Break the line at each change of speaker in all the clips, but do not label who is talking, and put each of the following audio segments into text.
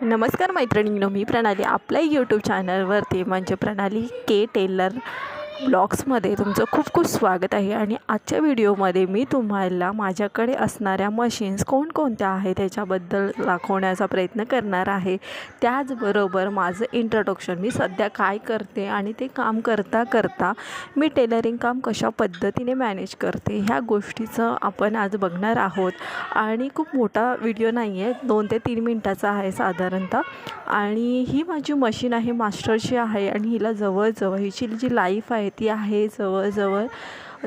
नमस्कार मैत्रिणींनो मी प्रणाली आपल्या यूट्यूब चॅनलवरती म्हणजे प्रणाली के टेलर ब्लॉग्समध्ये तुमचं खूप खूप स्वागत आहे आणि आजच्या व्हिडिओमध्ये मी तुम्हाला माझ्याकडे असणाऱ्या मशीन्स कोणकोणत्या आहेत त्याच्याबद्दल दाखवण्याचा प्रयत्न करणार आहे. त्याचबरोबर माझं इंट्रोडक्शन मी सध्या काय करते आणि ते काम करता करता मी टेलरिंग काम कशा पद्धतीने मॅनेज करते ह्या गोष्टीचं आपण आज बघणार आहोत. आणि खूप मोठा व्हिडिओ नाही आहे दोन ते तीन मिनटाचा आहे साधारणतः. आणि ही माझी मशीन आहे मास्टरची आहे आणि हिला जवळजवळ हिची जी लाईफ आहे ती आहे जवळजवळ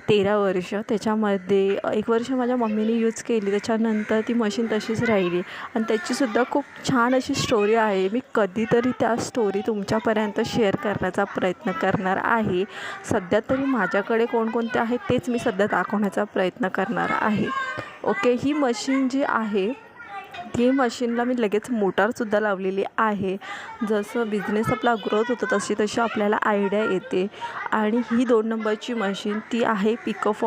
तेरा वर्ष. त्याच्यामध्ये एक वर्ष माझ्या मम्मीने यूज केली. त्याच्यानंतर ती मशीन तशीच राहिली. आणि त्याचीसुद्धा खूप छान अशी स्टोरी आहे. मी कधीतरी त्या स्टोरी तुमच्यापर्यंत शेअर करण्याचा प्रयत्न करणार आहे. सध्या तरी माझ्याकडे कोणकोणते आहेत तेच मी सध्या दाखवण्याचा प्रयत्न करणार आहे. ओके ही मशीन जी आहे ती मशीनला मी लगेच मोटारसुद्धा लावलेली आहे. जसं बिझनेस आपला ग्रोथ होतो तशी तशी आपल्याला आयडिया येते. आणि ही दोन नंबरची मशीन ती आहे पिकअप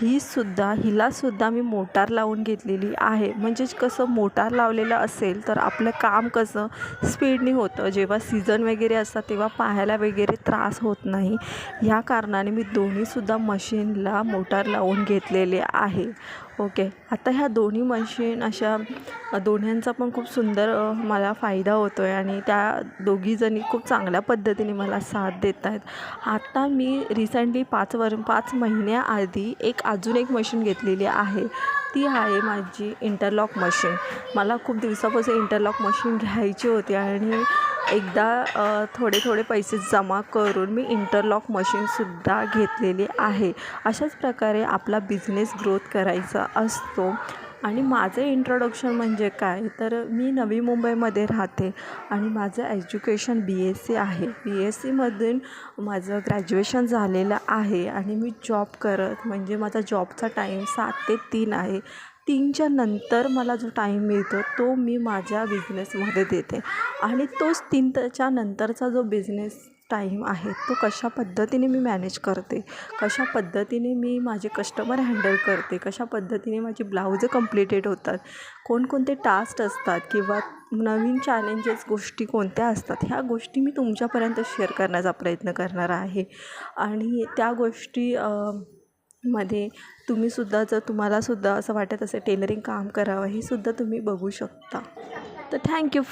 ही सुद्धा हिलासुद्धा मी मोटार लावून घेतलेली आहे. म्हणजेच कसं मोटार लावलेलं असेल तर आपलं काम कसं? स्पीडने होतं. जेव्हा सीझन वगैरे असतात तेव्हा पाहायला वगैरे त्रास होत नाही. ह्या कारणाने मी दोन्हीसुद्धा मशीनला मोटार लावून घेतलेले आहे. ओके. आता ह्या दोन्ही मशीन अशा दोन्ह्यांचा पण खूप सुंदर मला फायदा होतो आहे आणि त्या दोघीजणी खूप चांगल्या पद्धतीने मला साथ देत आहेत. आता मी रिसेंटली पाच वर पाच महिन्याआधी एक अजून एक मशीन घेतलेली आहे. ती आहे माझी इंटरलॉक मशीन मला खूप दिवसापासून इंटरलॉक मशीन घ्यायची होती आणि एकदा थोडे थोडे पैसे जमा करून मी इंटरलॉक मशीनसुद्धा घेतलेली आहे. अशाच प्रकारे आपला बिझनेस ग्रोथ करायचा असतो. आणि माझं इंट्रोडक्शन म्हणजे काय? तर मी नवी मुंबईमध्ये राहते आणि माझं एज्युकेशन बी एस सी आहे. बी एस सीमधून माझं ग्रॅज्युएशन झालेलं आहे आणि मी जॉब करत म्हणजे माझा जॉबचा टाईम सात ते तीन आहे. तीनच्या नंतर मला जो टाईम मिळतो तो मी माझ्या बिझनेसमध्ये देते. आणि तोच तीन त्याच्या नंतरचा जो बिझनेस टाईम आहे तो कशा पद्धतीने मी मॅनेज करते? कशा पद्धतीने मी माझे कस्टमर हँडल करते? कशा पद्धतीने माझी ब्लाऊजं कम्प्लिटेड होतात? कोणकोणते टास्क असतात? किंवा नवीन चॅलेंजेस गोष्टी कोणत्या असतात? ह्या गोष्टी मी तुमच्यापर्यंत शेअर करण्याचा प्रयत्न करणार आहे. आणि त्या गोष्टी मध्ये तुम्हीसुद्धा जर तुम्हालासुद्धा असं वाटत असेल टेलरिंग काम करावं हे सुद्धा तुम्ही बघू शकता. तर थँक्यू